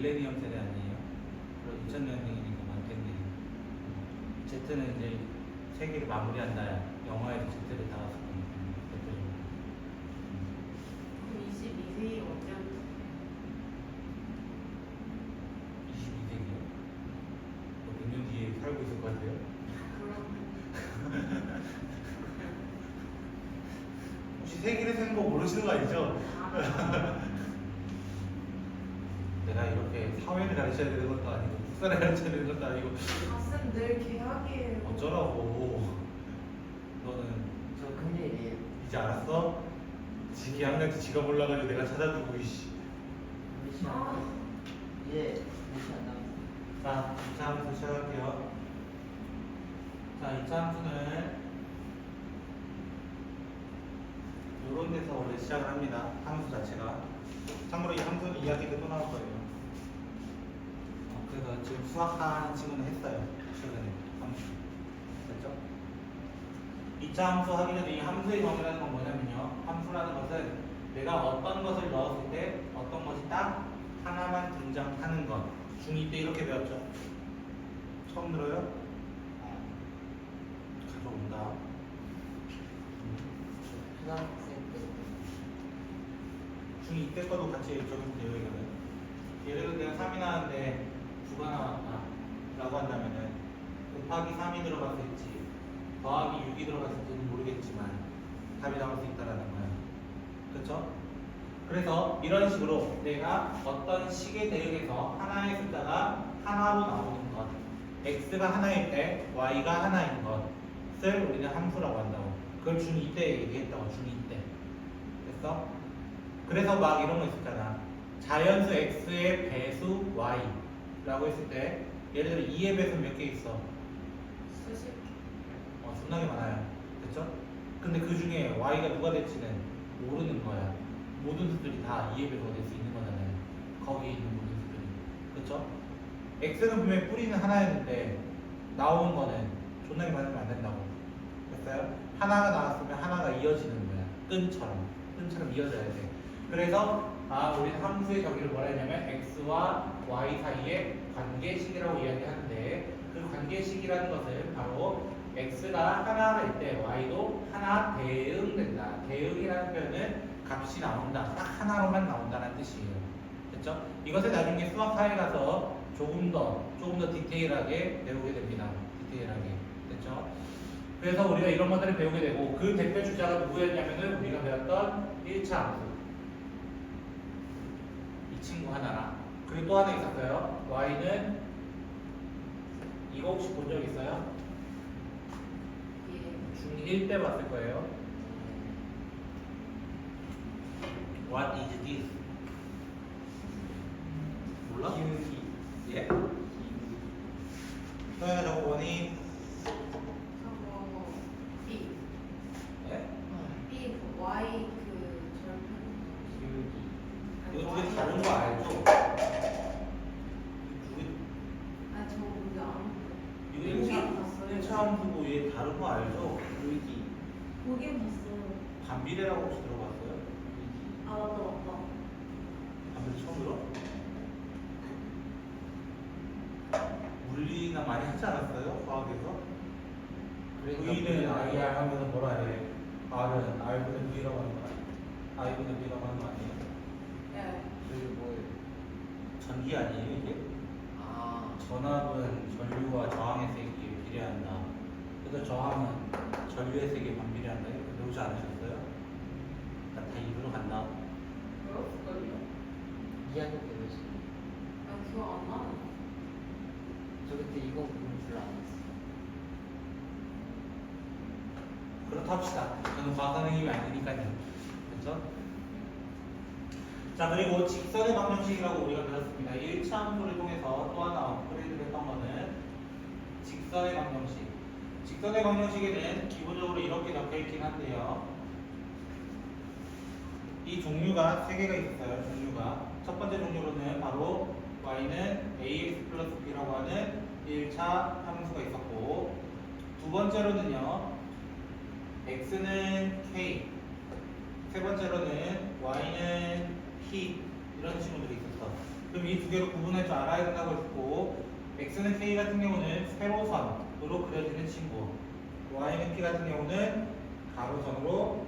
밀레니엄 세대 아니에요? 그럼 2000년생이니까 많겠네. Z는 이제 세계를 마무리한다. 영화에서 Z를 따라서 대표적으로. 그럼 22세기가 언제부터? 22세기요? 100년 뒤에 살고 있을 것 같아요. 그럼 혹시 세계를 세는 거 모르시는 거 아니죠? 아, 내가 이렇게 사회를 가르쳐야 되는 것도 아니고 국사를 가르쳐야 되는 것도 아니고 가슴 늘 계약이에요. 어쩌라고 너는 저 금요일이에요. 이제 알았어? 지 계약날짜 지가 몰라가지고 내가 찾아주고 이씨? 아. 이제 몇 시간 남았어요? 자 2차 함수 시작할게요 자 2차 함수는 요런 데서 원래 시작을 합니다 함수 자체가 참고로 이 함수는 이야기도 또 나올 거예요 어, 그래서 지금 수학하는 친구는 했어요 최근에 함수 됐죠? 2차 함수 하기 전에 이 함수의 범위라는 건 뭐냐면요. 함수라는 것은 내가 어떤 것을 넣었을 때 어떤 것이 딱 하나만 등장하는 것. 중2 때 이렇게 배웠죠. 처음 들어요? 가져온다. 초등학생 때. 중2 때 거도 같이 적용돼요, 이거는. 예를 들어 내가 3이 나왔는데 9가 나왔다. 라고 한다면은 곱하기 3이 들어갔을지 더하기 6이 들어갔을지는 모르겠지만 답이 나올 수 있다라는 거야. 그렇죠? 그래서 이런 식으로 내가 어떤 식에 대응해서 하나의 숫자가 하나로 나오는 것, x가 하나일 때 y가 하나인 것을 우리는 함수라고 한다고. 그걸 중2 때 얘기했다고 중2 때. 됐어? 그래서 막 이런 거 있었잖아. 자연수 x의 배수 y 라고 했을 때 예를 들어 2의 배수 몇개 있어? 수십. 어, 존나게 많아요. 그쵸? 근데 그 중에 y가 누가 될지는 모르는 거야. 모든 수들이 다 2의 배수가 될 수 있는 거잖아요. 거기에 있는 모든 수들이. 그쵸? x는 분명히 뿌리는 하나였는데 나오는 거는 존나게 많으면 안 된다고. 됐어요? 하나가 나왔으면 하나가 이어지는 거야. 끈처럼. 끈처럼 이어져야 돼. 그래서 아, 우리는 함수의 정의를 뭐라 했냐면 x와 y 사이의 관계식이라고 이야기하는데 그 관계식이라는 것은 바로 x가 하나일 때 y도 하나 대응된다. 대응이라는 표현은 값이 나온다. 딱 하나로만 나온다는 뜻이에요. 됐죠? 이것을 나중에 수학 사회 가서 조금 더 조금 더 디테일하게 배우게 됩니다. 디테일하게. 됐죠? 그래서 우리가 이런 것들을 배우게 되고 그 대표 주자가 누구였냐면은 우리가 배웠던 1차 함수. 이 친구 하나랑 그리고 또 하나 있었어요. y는 이거 혹시 본 적 있어요? 예. 중1 때 봤을 거예요. What is this? 몰라? 기울기. 예? 저거 뭐니? 저거 B. 예? B 그 Y 그 절편. 기울기. 이거 두개 다른 거 알죠? 두개 아 저거 근데 안. 이거 보긴 1차, 봤어요. 1차 함수고 얘 다른 거 알죠? 기울기. 보긴 봤어요. 반비례라고 혹시 들어봤어요? 아 맞다 맞다. 반비례 처음 들어? 물리나 많이 하지 않았어요? 과학에서? 물리나 IR 하면서 뭐라 해? R은 R분의 V라고 하는 거 아니에요? I분의 V라고 하는 거 아니에요? 네. 그리고 뭐예요? 전기 아니에요 이게? 아. 전압은 전류와 저항의 세기에 비례한다. 그래서 저항은 전류의 세기에 반비례한다. 이렇게 배우지 않으셨어요? 다, 다 이리로 간다. 그럴걸요? 2학년 때 배웠어요. 아 기억 안 나네. 저 그때 이거 부르는 줄 알았어요. 그렇다 합시다. 저는 과학 선생님이 아니니까요. 그렇죠? 자 그리고 직선의 방정식이라고 우리가 배웠습니다. 1차 함수를 통해서 또 하나 업그레이드 했던 거는 직선의 방정식. 직선의 방정식에는 기본적으로 이렇게 적혀 있긴 한데요. 이 종류가 세 개가 있어요. 종류가 첫 번째 종류로는 바로 y는 ax 플러스 b라고 하는 1차 함수가 있었고 두 번째로는요 x는 k 세 번째로는 y는 p 이런 친구들이 있었어. 그럼 이 두 개로 구분할 줄 알아야 된다고 했고 x는 k 같은 경우는 세로선 으로 그려지는 친구. y는 p 같은 경우는 가로선으로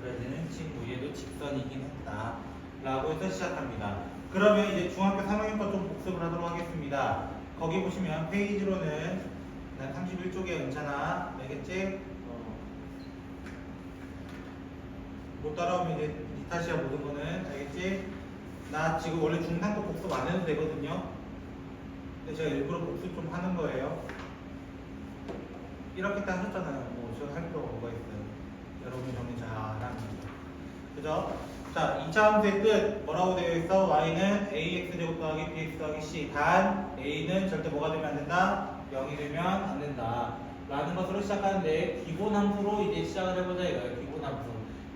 그려지는 친구. 얘도 직선이긴 했다. 라고 해서 시작합니다. 그러면 이제 중학교 3학년 거좀 복습을 하도록 하겠습니다. 거기 보시면 페이지로는 난 31쪽에 은찬아 알겠지? 어, 못 따라오면 이제 니 탓이야 모든 거는 알겠지? 나 지금 원래 중상도 복습 안 해도 되거든요. 근데 제가 일부러 복습 좀 하는 거예요 이렇게 딱 하셨잖아요. 뭐 저는 할 필요가 뭐가 있어요? 여러분이 정리 거죠 그죠? 자 2차 함수의 끝. 뭐라고 되어 있어? y는 ax제곱 더하기 bx 더하기 c. 단 a는 절대 뭐가 되면 안 된다? 0이 되면 안 된다. 라는 것으로 시작하는데 기본 함수로 이제 시작을 해보자 이거예요. 기본 함수.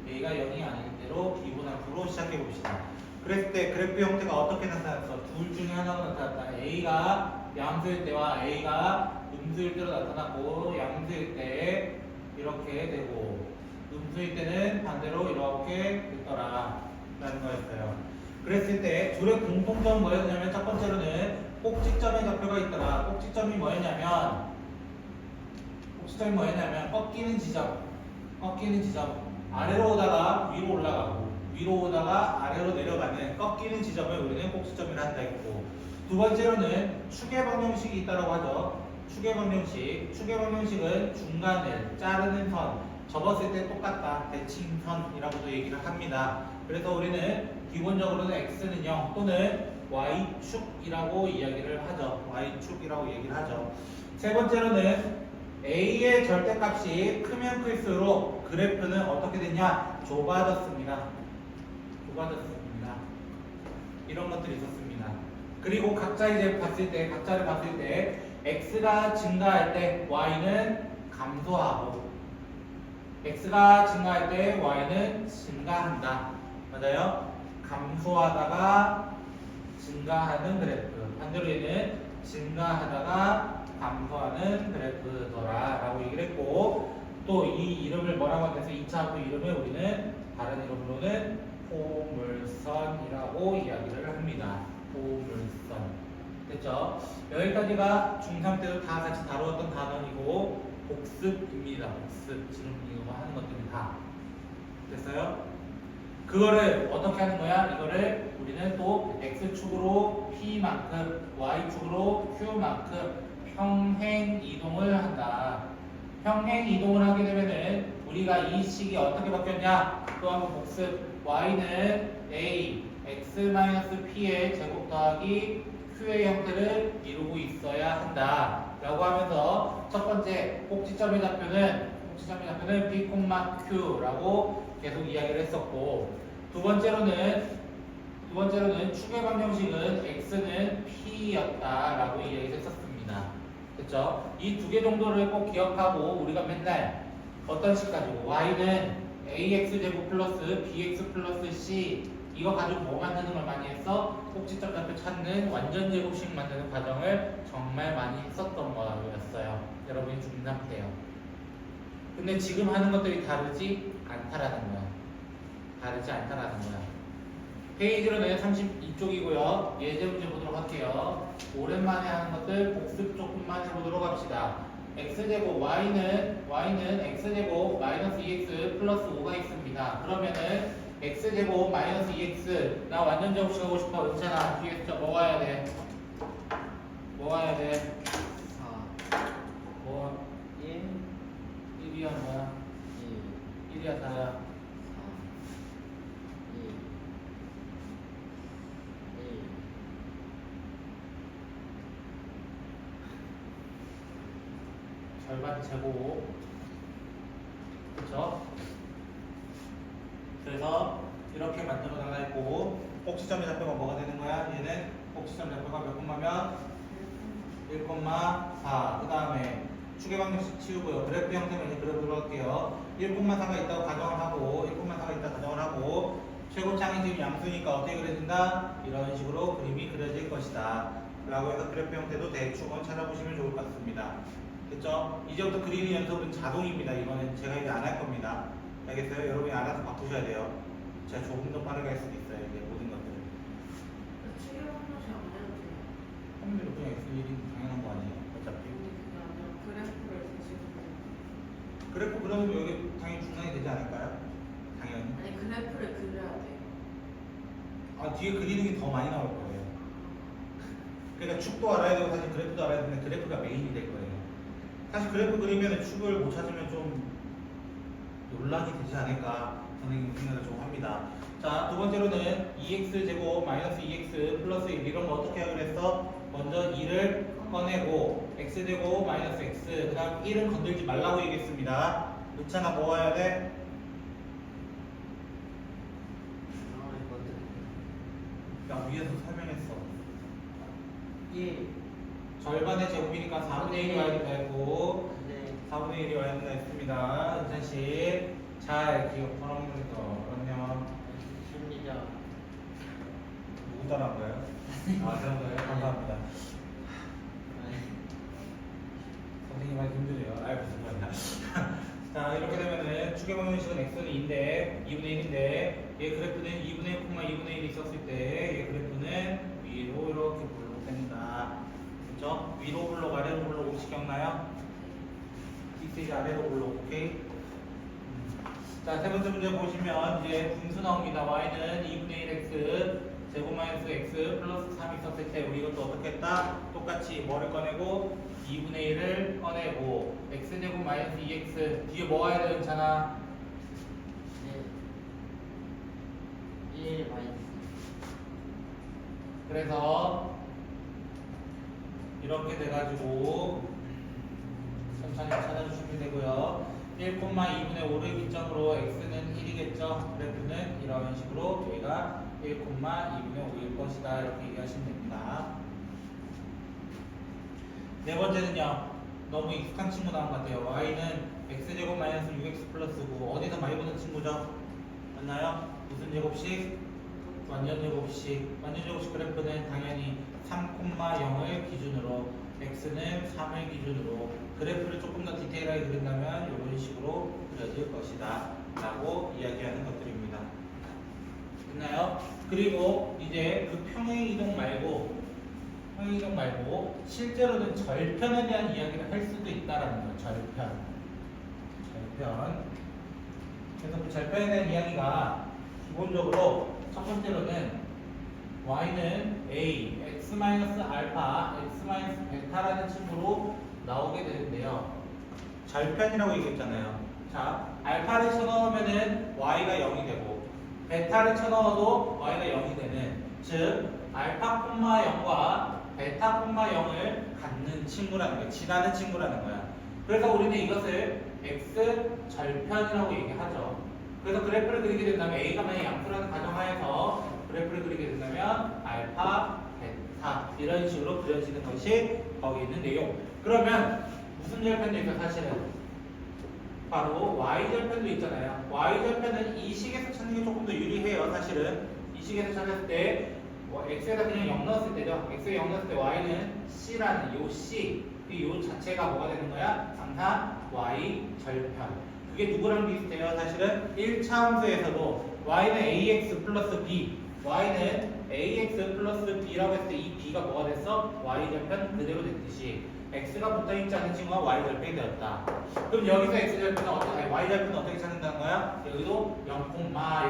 a가 0이 아닐 때로 기본 함수로 시작해 봅시다. 그랬을 때 그래프 형태가 어떻게 나타났어? 둘 중에 하나가 나타났다. a가 양수일 때와 a가 음수일 때로 나타났고 양수일 때 이렇게 되고 음수일 때는 반대로 이렇게 됐더라 라는 거였어요. 그랬을 때 둘의 공통점 뭐였냐면 첫 번째로는 꼭지점의 좌표가 있더라. 꼭지점이 뭐였냐면 꼭지점이 뭐였냐면 꺾이는 지점 꺾이는 지점 아래로 오다가 위로 올라가고 위로 오다가 아래로 내려가는 꺾이는 지점을 우리는 꼭지점이라 한다 했고 두 번째로는 축의 방정식이 있다고 하죠 축의 방정식. 축의 방정식은 중간을 자르는 선 접었을 때 똑같다 대칭 선이라고도 얘기를 합니다. 그래서 우리는 기본적으로는 x는 0 또는 y축이라고 이야기를 하죠. y축이라고 얘기를 하죠. 세 번째로는 a의 절대값이 크면 클수록 그래프는 어떻게 되냐? 좁아졌습니다. 좁아졌습니다. 이런 것들이 있었습니다. 그리고 각자 이제 봤을 때 각자를 봤을 때 x가 증가할 때 y는 감소하고 x가 증가할 때 y는 증가한다. 맞아요? 감소하다가 증가하는 그래프. 반대로 얘는 증가하다가 감소하는 그래프더라 라고 얘기를 했고 또 이 이름을 뭐라고 하면서 2차 함수 이름을 우리는 다른 이름으로는 포물선이라고 이야기를 합니다. 포물선 됐죠? 여기까지가 중3 때도 다 같이 다루었던 단원이고 복습입니다 복습 지금 이거 하는 것들이 다 됐어요? 그거를 어떻게 하는 거야? 이거를 우리는 또 x축으로 p만큼 y축으로 q만큼 평행 이동을 한다. 평행 이동을 하게 되면은 우리가 이 식이 어떻게 바뀌었냐? 또 한번 복습. y는 a x-p의 제곱 더하기 q의 형태를 이루고 있어야 한다. 라고 하면서 첫 번째 꼭지점의 좌표는 꼭지점의 좌표는 p, q라고 계속 이야기를 했었고 두 번째로는 두 번째로는 축의 방정식은 x는 p였다라고 이야기를 했었습니다. 됐죠? 이 두 개 정도를 꼭 기억하고 우리가 맨날 어떤 식 가지고 y는 ax 제곱 플러스 bx 플러스 c 이거 가지고 뭐 만드는 걸 많이 했어? 꼭지점 좌표 찾는 완전 제곱식 만드는 과정을 정말 많이 했었던 거였어요. 여러분이 중3 때요. 근데 지금 하는 것들이 다르지 않다라는 거야. 다르지 않다라는 거야. 페이지로는 32쪽이고요. 예제 문제 보도록 할게요. 오랜만에 하는 것들 복습 조금만 해보도록 합시다. x제곱 y는 y는 x제곱 마이너스 2x 플러스 5가 있습니다. 그러면은 x제곱 마이너스 2x 나 완전 제곱식 하고 싶어 은찬아 뒤에 숫자 뭐 가야 돼? 뭐 가야 돼? 4, 뭐 1, 1이야 뭐야? 1, 1이야 4야 4, 1, 1. 절반 제곱 그쵸? 그래서 이렇게 만들어 했고 꼭지점의 좌표가 뭐가 되는 거야? 얘는 꼭지점 좌표가 몇 콤마면? 1,4 그 다음에 축의 방정식 치우고요. 그래프 형태만 이제 그려보도록 할게요. 1,4가 있다고 가정을 하고 1,4가 있다고 가정을 하고 최고창이 지금 양수니까 어떻게 그려진다? 이런 식으로 그림이 그려질 것이다. 라고 해서 그래프 형태도 대충 찾아보시면 좋을 것 같습니다. 됐죠? 이제부터 그리는 연습은 자동입니다. 이거는 제가 이제 안 할 겁니다 알겠어요? 여러분이 알아서 바꾸셔야 돼요 제가 조금 더 빠르게 할 수도 있어요 이제 모든 것들을 지금 평균대로 그냥 x1이 당연한 거 아니에요? 어차피. 거예요. 그래프 그려도 여기 당연히 중간이 되지 않을까요? 당연히. 아니 그래프를 그려야 돼요. 아 뒤에 그리는 게 더 많이 나올 거예요. 그러니까 축도 알아야 되고 사실 그래프도 알아야 되는데 그래프가 메인이 될 거예요. 사실 그래프 그리면 축을 못 찾으면 좀 논란이 되지 않을까 선생님 생각을 좀 합니다. 자, 두 번째로는 2x 제곱 마이너스 2x 플러스 1 이런 거 어떻게 하기로 했어? 먼저 2를 꺼내고 x 제곱 마이너스 x 그 다음 1은 건들지 말라고 얘기했습니다. 놓잖아 뭐 해야 돼? 야 위에서 설명했어. 1 절반의 제곱이니까 4분의 1이 와야 된다 했고 네 4분의 1이 와야 된다 했습니다. 은찬 씨 잘 기억하는 거죠. 그럼요. 심리적 누구 따라한 거예요? 아 그런 거예요? 감사합니다. 선생님 하기 힘드네요. 아이 무슨 말이야. 자 이렇게 되면은 축의 방정식은 x는 2인데 2분의 1인데 얘 그래프는 2분의 1, 2분의 1이 있었을 때얘 그래프는 위로 이렇게 블록된다. 그렇죠? 위로 블록 아래로 블록 혹시 기억나요? 디테일 아래로 블록 오케이? 음. 자, 세 번째 문제 보시면 이제 분수 나옵니다. y는 2분의 1x 제곱 마이너스 x 플러스 3 있었을 때 우리 이것도 어떻게 했다? 똑같이 뭐를 꺼내고 2분의 1을 꺼내고 x 제곱 마이너스 2x 뒤에 뭐 와야 되잖아. 1 마이너스 그래서 이렇게 돼가지고 천천히 찾아주시면 되고요. 1,2분의 5를 기점으로 x는 1이겠죠. 그래프는 이런 식으로 여기가 1,2분의 5일 것이다. 이렇게 얘기하시면 됩니다. 네 번째는요. 너무 익숙한 친구 나온 것 같아요. y는 x제곱 마이너스 6x 플러스 9 어디서 많이 보는 친구죠? 맞나요? 무슨 제곱식? 완전 제곱식. 완전 제곱식 그래프는 당연히 3,0을 기준으로 x는 3을 기준으로 그래프를 조금 더 디테일하게 그린다면 이런 식으로 그려질 것이다 라고 이야기하는 것들입니다. 됐나요? 그리고 이제 그 평행 이동 말고 평행 이동 말고 실제로는 절편에 대한 이야기를 할 수도 있다라는 거예요. 절편. 절편. 그래서 그 절편에 대한 이야기가 기본적으로 첫 번째로는 y는 a, x 마이너스 알파, x 마이너스 베타라는 친구로 나오게 되는데요. 절편이라고 얘기했잖아요. 자, 알파를 쳐넣으면은 y가 0이 되고 베타를 쳐넣어도 y가 0이 되는 즉 알파 콤마 0과 베타 콤마 0을 갖는 친구라는 거예요. 지나는 친구라는 거야. 그래서 우리는 이것을 x 절편이라고 얘기하죠. 그래서 그래프를 그리게 된다면 a가 만약 양수라는 가정하에서 그래프를 그리게 된다면 알파, 베타 이런 식으로 그려지는 것이 거기 있는 내용. 그러면 무슨 절편도 있어 사실은 바로 y 절편도 있잖아요. y 절편은 이 식에서 찾는 게 조금 더 유리해요. 사실은 이 식에서 찾았을 때 뭐, x에다 그냥 0 넣었을 때죠. x에 0 넣었을 때 y는 c라는 요 c 그요 자체가 뭐가 되는 거야? 항상 y 절편. 그게 누구랑 비슷해요? 사실은 1차 함수에서도 y는 ax 플러스 b, y는 ax 플러스 b라고 했을 때 이 b가 뭐가 됐어? y 절편 그대로 됐듯이 x가 붙어 있지 않은 친구가 y 절편이 되었다. 그럼 여기서 x 절편은 어떻게, 아니, y 절편은 어떻게 찾는다는 거야? 여기도 0,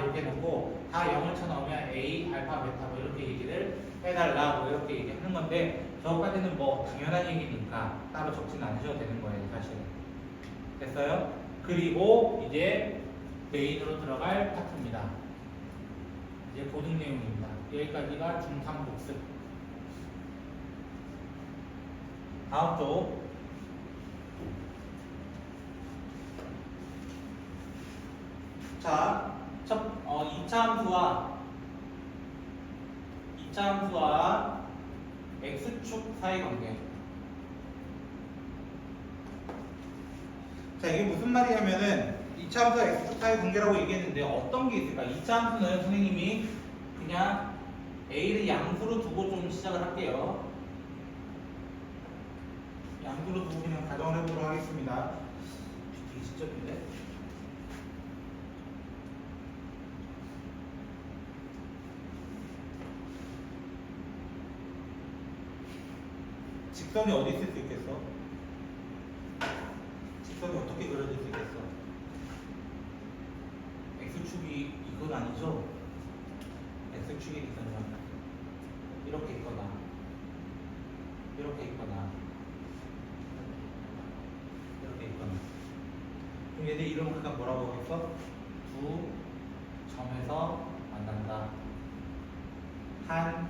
이렇게 놓고 다 0을 쳐넣으면 a, 알파, 베타 뭐 이렇게 얘기를 해달라 뭐 이렇게 얘기하는 건데 저까지는 뭐 당연한 얘기니까 따로 적지는 않으셔도 되는 거예요 사실. 됐어요? 그리고 이제 메인으로 들어갈 파트입니다. 이제 보는 내용입니다. 여기까지가 중3 복습. 다음 쪽. 자, 첫, 어, 2차 함수와 2차 함수와 x축 사이 관계. 자, 이게 무슨 말이냐면은 2차 함수와 x축 사이 관계라고 얘기했는데 어떤 게 있을까? 2차 함수는 선생님이 그냥 a를 양수로 두고 좀 시작을 할게요. 양수로 두고 그냥 가정을 해보도록 하겠습니다. 되게 직접인데? 직선이 어디 있을 수 있겠어? 직선이 어떻게 그려질 수 있겠어? x축이 이건 아니죠? x축의 기선이요. 이렇게 있거나 이렇게 있거나 이렇게 있거나 그럼 얘들 이름을 각각 뭐라고 하겠어? 두 점에서 만난다 한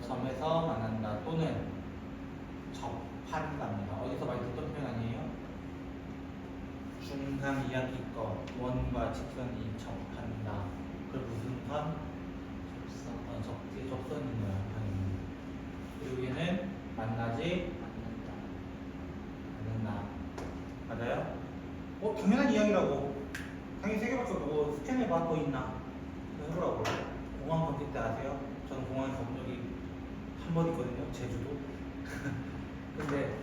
점에서 만난다 또는 접한답니다 어디서 많이 듣던 표현 아니에요? 중간 이야기거 원과 직선이 접한다 그 무슨 선? 접선 어, 접, 뒤에 접선인 거야 그리고 얘는 만나지 만난다 않는다 맞아요? 어 당연한 이야기라고 당연히 세 개밖에 없고 스캔해봐 더 있나 그거 해보라고 공항 검색 때 아세요? 저는 공항에 가본 적이 한 번 있거든요 제주도 근데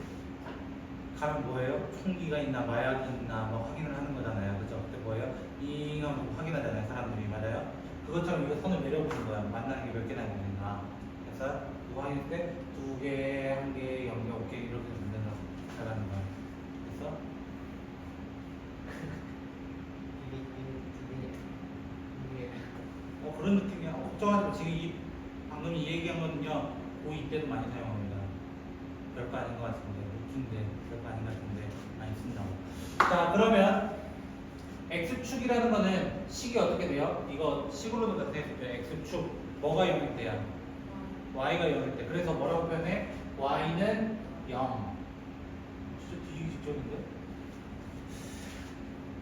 가면 뭐예요? 총기가 있나 마약이 있나 뭐 확인을 하는 거잖아요 그죠? 그때 뭐예요? 잉하고 확인하잖아요 사람들이 맞아요? 그것처럼 이거 선을 매려보는 거야 만나는 게 몇 개나 있는가 그래서 이거 확인할 때 두 개, 한 개, 영 개, 오개 이렇게 만든다고 잘하는 거야 그래서 이게 이게 이게 어 그런 느낌이야 어, 걱정하지 마 지금 이 방금 이 얘기한 거는요 고2 때도 많이 사용합니다 별거 아닌 것 같은데 웃긴데 별거 아닌 것 같은데 많이 쓴다고 자 그러면 x축이라는 거는 식이 어떻게 돼요? 이거 식으로도 나타냈을 때 x축 뭐가 0일 때야? y가 0일 때 그래서 뭐라고 표현해? y는 0 진짜 뒤지기 직전인데?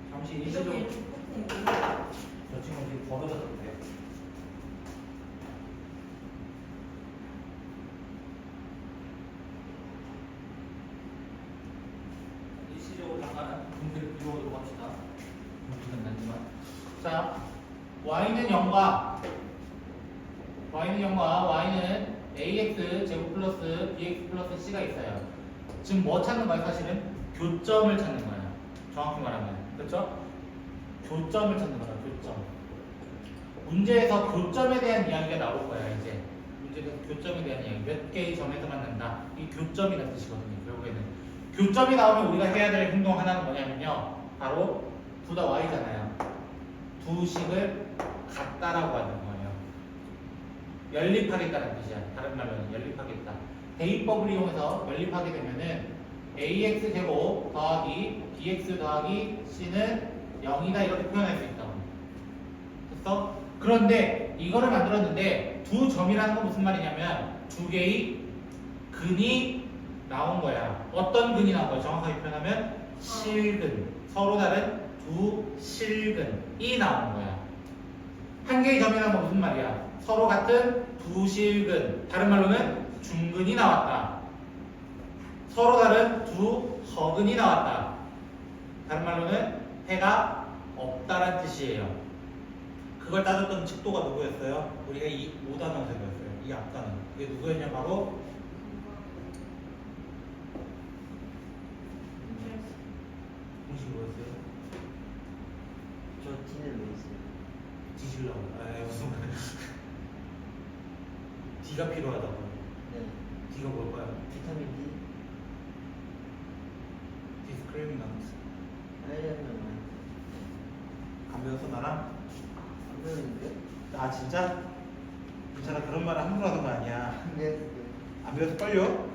잠시 일시적으로 저 친구 지금 버릇을 못해. 일시적으로 잠깐 분들을 비워보도록 합시다. 분들은 난지만. 자, y는 0과 y는 0과 y는 ax 제곱 플러스 bx 플러스 c가 있어요. 지금 뭐 찾는 거야 사실은? 교점을 찾는 거야. 정확히 말하면. 그렇죠? 교점을 찾는 거야, 교점. 문제에서 교점에 대한 이야기가 나올 거야, 이제. 문제에서 교점에 대한 이야기. 몇 개의 점에서 만난다. 이 교점이라는 뜻이거든요, 결국에는. 교점이 나오면 우리가 해야 될 행동 하나는 뭐냐면요. 바로 둘 다 y잖아요. 두 식을 같다라고 하는 거예요. 연립하겠다는 뜻이야. 다른 말로는 연립하겠다. 대입법을 이용해서 연립하게 되면은 ax 제곱 더하기 bx 더하기 c는 0이다 이렇게 표현할 수 있다고. 됐어? 그런데 이거를 만들었는데 두 점이라는 건 무슨 말이냐면 두 개의 근이 나온 거야. 어떤 근이 나온 거야? 정확하게 표현하면 실근. 서로 다른 두 실근이 나온 거야. 한 개의 점이라는 건 무슨 말이야? 서로 같은 두 실근. 다른 말로는 중근이 나왔다. 서로 다른 두 허근이 나왔다. 다른 말로는 해가 없다란 뜻이에요. 그걸 따졌던 칙도가 누구였어요? 우리가 이 5단원생이었어요. 이 앞단원. 그게 누구였냐? 바로 공식 뭐였어요? 저 T는 왜 있어요? 뒤질라고. 아 무슨 말 D가 필요하다고. 네 D가 뭘까요? 비타민 D 디스크리미넌트. 아이언맨 안 배웠어 나랑? 안 배웠는데? 아 진짜? 괜찮아 그런 말을 함부로 하는 거 아니야. 안 배웠어요 안 배워서 떨려?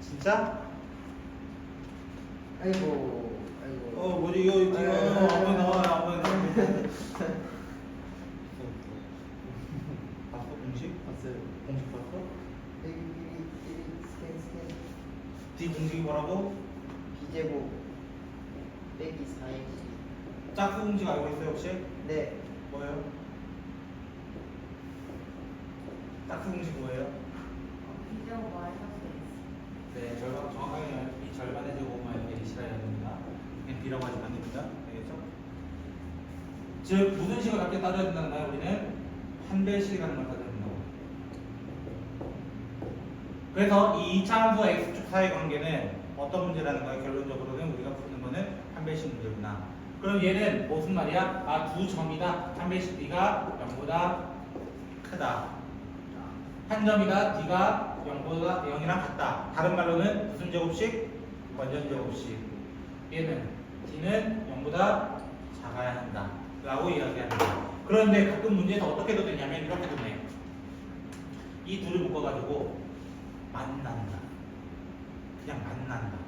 진짜? 아이고 아이고 어 뭐지 이거 이거 한번 나와 한번 봤어 공식? 봤어요 공식 봤어? 스캔 스캔 D 공식이 뭐라고? B제곱 빼기 4x 짝수 공식 알고 있어요 혹시? 네 뭐예요? 짝수 공식 뭐예요? 마이너스 네 절반 정확하게 이 절반의 제곱만 이렇게 실어야 됩니다. 그냥 B라고 하시면 안 됩니다. 알겠죠? 즉 무슨 식을 갖게 따져야 된다는 거야 우리는 한 배식이라는 걸 따져야 된다고. 그래서 이 이차함수 x축 사이 관계는 어떤 문제라는 거야? 결론적으로는 우리가 푸는 거는 한 배식 문제구나. 그럼 얘는 무슨 말이야? 아 두 점이다. 한 배식 b가 0보다 크다. 한 점이다 D가 0보다 0이랑 같다. 다른 말로는 무슨 제곱식? 완전 제곱식. 얘는 D는 0보다 작아야 한다. 라고 이야기합니다. 그런데 가끔 문제에서 어떻게 도 되냐면 이렇게 되네. 이 둘을 묶어가지고 만난다. 그냥 만난다.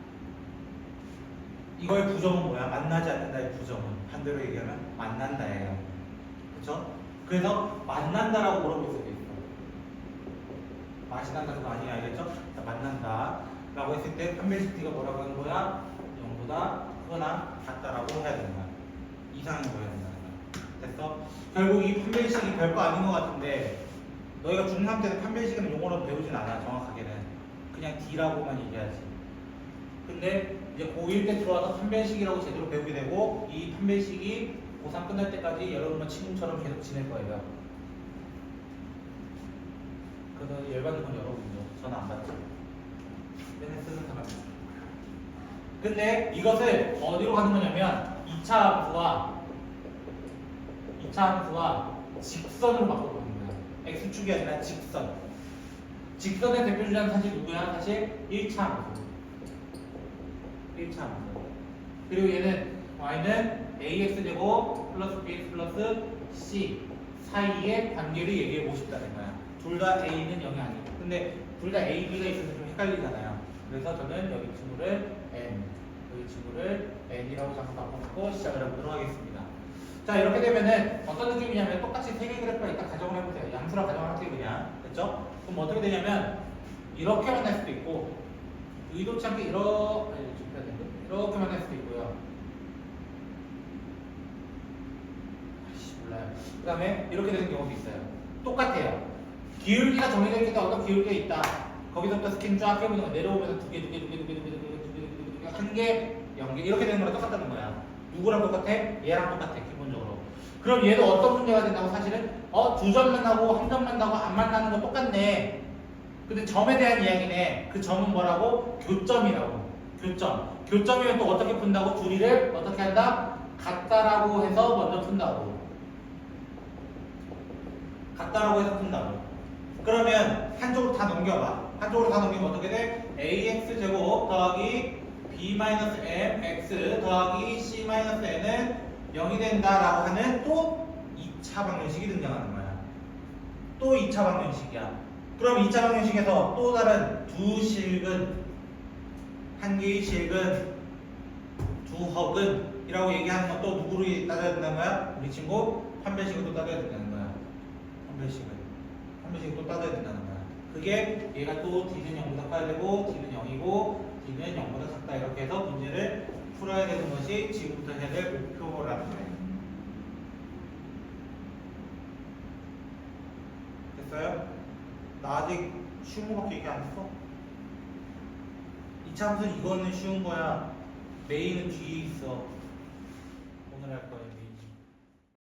이거의 부정은 뭐야? 만나지 않는다의 부정은 반대로 얘기하면 만난다예요. 그렇죠? 그래서 만난다라고 물어볼 수도 있어. 맛이 난다는 거 아니야, 알겠죠? 자, 만난다라고 했을 때 D가 뭐라고 하는 거야? 0보다 크거나 같다라고 해야 거야. 이상한 거야 거야. 됐어? 결국 이 판별식이 별거 아닌 것 같은데 너희가 중3 때는 판별식은 용어로 배우진 않아 정확하게는 그냥 D라고만 얘기하지. 근데 이제 고1 때 들어와서 판별식이라고 제대로 배우게 되고 이 판별식이 고3 끝날 때까지 여러분과 친구처럼 계속 지낼 거예요. 그래서 열받는 건 여러분이죠. 저는 안 받죠. 맨날 쓰는 사람. 근데 이것을 어디로 가는 거냐면 2차 함수와 2차 함수와 직선으로 바꿔보는 거예요. x축이 아니라 직선. 직선의 대표 주자는 사실 누구야? 사실 1차 함수. 1차 함수. 그리고 얘는 y는 ax 제곱 플러스 bx 플러스 c 사이의 관계를 얘기해 보고 싶다는 거야. 둘 다 a는 0이 아니고. 근데 둘 다 a, b가 있어서 좀 헷갈리잖아요. 그래서 저는 여기 친구를 n, 여기 친구를 n이라고 잠깐 바꿔놓고 시작을 해보도록 하겠습니다. 자 이렇게 되면은 어떤 느낌이냐면 똑같이 세 개 그래프가 일단 가정을 해보세요. 양수라 가정할게요 그냥. 됐죠? 그럼 어떻게 되냐면 이렇게 만날 수도 있고 의도치 않게 되는데? 이렇게 만날 수도 있고요. 아이씨, 몰라요. 그 다음에 이렇게 되는 경우도 있어요. 똑같아요. 기울기가 정해져 때문에 어떤 기울기가 있다. 거기서부터 스킨 쫙 해보는 거 내려오면서 두 개, 두 개, 두 개, 두 개, 두 개, 두 개, 두 개, 두 개, 두 개, 두 개, 한 개, 영 개. 이렇게 되는 거랑 똑같다는 거야. 누구랑 똑같아? 얘랑 똑같아, 기본적으로. 그럼 얘도 어떤 문제가 된다고 사실은? 어, 두 점 만나고 한 점 만나고 안 만나는 거 똑같네. 근데 점에 대한 이야기네. 그 점은 뭐라고? 교점이라고. 교점. 교점이면 또 어떻게 푼다고? 둘이를 어떻게 한다? 같다라고 해서 먼저 푼다고. 같다라고 해서 푼다고. 그러면 한쪽으로 다 넘겨봐. 한쪽으로 다 넘기면 어떻게 돼? ax 제곱 더하기 b 마이너스 m x 더하기 c 마이너스 n은 0이 된다라고 하는 또 2차 방정식이 등장하는 거야. 또 2차 방정식이야. 그럼 2차 방정식에서 또 다른 두 실근, 한 개의 실근, 두 허근 이라고 얘기하는 건 또 누구를 따져야 된다는 거야? 우리 친구 판별식을 또 따져야 된다는 거야. 판별식을. 또 따져야 된다는 거야. 그게 얘가 또 D는 0보다 커야 되고 D는 0이고 D는 0보다 작다 이렇게 해서 문제를 풀어야 되는 것이 지금부터 해야 될 목표라는 거예요. 됐어요? 나 아직 쉬운 거밖에 얘기 안 했어? 함수 이거는 쉬운 거야. 메인은 뒤에 있어. 오늘 할 거예요.